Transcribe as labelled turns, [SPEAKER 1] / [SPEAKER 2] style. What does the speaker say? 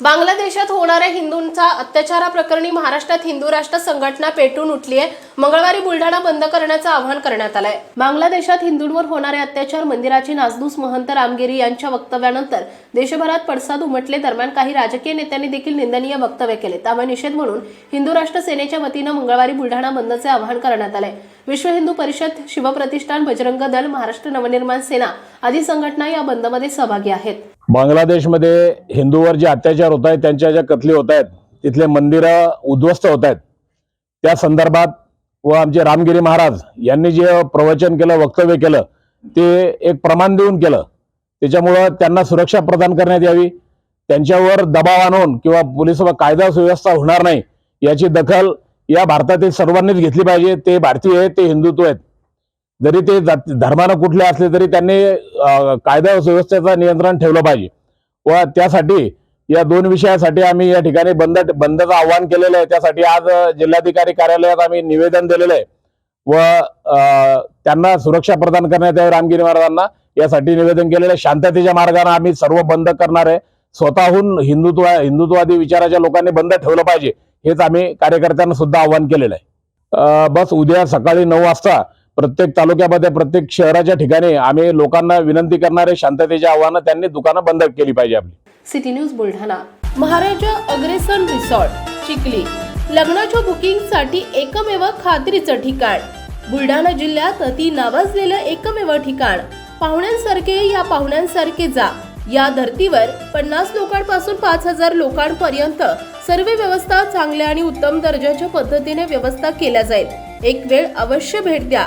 [SPEAKER 1] बांगलादेशात होणाऱ्या हिंदूंचा अत्याचाराप्रकरणी महाराष्ट्रात हिंदू राष्ट्र संघटना पेटून उठली आहे मंगळवारी बुलढाणा बंद करण्याचं आवाहन करण्यात आलंय. बांगलादेशात हिंदूंवर होणारे अत्याचार मंदिराची नासधूस महंत रामगिरी यांच्या वक्तव्यानंतर देशभरात पडसाद उमटले दरम्यान काही राजकीय नेत्यांनी देखील निंदनीय वक्तव्य केले. त्यामुळे निषेध म्हणून हिंदू राष्ट्र सेनेच्या वतीनं मंगळवारी बुलढाणा बंदचे आवाहन करण्यात आलंय. विश्व हिंदू परिषद शिवप्रतिष्ठान बजरंग दल महाराष्ट्र नवनिर्माण सेना आदी संघटना या बंदमध्ये सहभागी आहेत.
[SPEAKER 2] बांगलादेशमध्ये हिंदूवर जे अत्याचार होत आहेत त्यांच्या ज्या कथली होत आहेत तिथले मंदिरं उद्ध्वस्त होत आहेत. त्या संदर्भात व आमचे रामगिरी महाराज यांनी जे प्रवचन केलं वक्तव्य केलं ते एक प्रमाण देऊन केलं. त्याच्यामुळं त्यांना सुरक्षा प्रदान करण्यात यावी. त्यांच्यावर दबाव आणून किंवा पोलीस व कायदा सुव्यवस्था होणार नाही याची दखल या भारतातील सर्वांनीच घेतली पाहिजे. ते भारतीय आहेत ते हिंदुत्व आहेत. जरी ते धर्मानं कुठले असले तरी त्यांनी कायदा व सुव्यवस्थेचं नियंत्रण ठेवलं पाहिजे. व त्यासाठी या दोन विषयासाठी आम्ही या ठिकाणी बंद बंदचं आव्हान केलेलं आहे. त्यासाठी आज जिल्हाधिकारी कार्यालयात आम्ही निवेदन दिलेलं आहे. व त्यांना सुरक्षा प्रदान करण्यात यावी रामगिरी महाराजांना. यासाठी निवेदन केलेलं आहे. शांततेच्या मार्गाने आम्ही सर्व बंद करणार आहे. स्वतःहून हिंदुत्व हिंदुत्ववादी विचाराच्या लोकांनी बंद ठेवलं पाहिजे. हेच आम्ही कार्यकर्त्यांना सुद्धा आव्हान केलेलं आहे. बस उद्या सकाळी नऊ वाजता प्रत्येक तालुक्यामध्ये प्रत्येक शहराच्या ठिकाणी आम्ही लोकांना विनंती करणारे शांततेचे आव्हानं त्यांनी दुकानं बंद केली पाहिजे आपली.
[SPEAKER 1] City news Buldhana. Maharaja Agrasen resort Chikhli. लग्नाच्या बुकिंगसाठी एकमेव खात्रीचं ठिकाण. बुलढाणा जिल्ह्यात अति नावाजलेलं एकमेव ठिकाण. पाहुण्यांसारखे या पाहुण्यांसारखे जा. या धर्तीवर पन्नास लोकांपासून पाच हजार लोकांपर्यंत सर्व व्यवस्था चांगल्या आणि उत्तम दर्जाच्या पद्धतीने व्यवस्था केल्या जाईल. एक वेळ अवश्य भेट द्या.